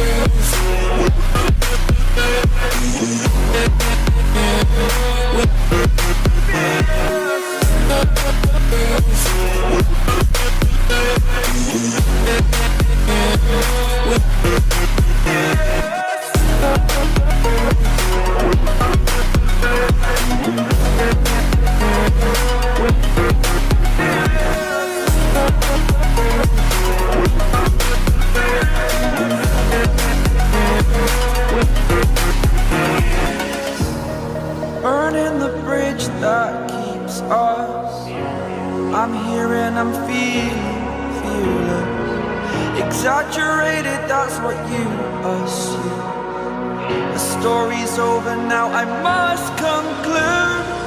Yeah. That keeps us. I'm here and I'm feeling fearless. Exaggerated, that's what you assume. The story's over now, I must conclude.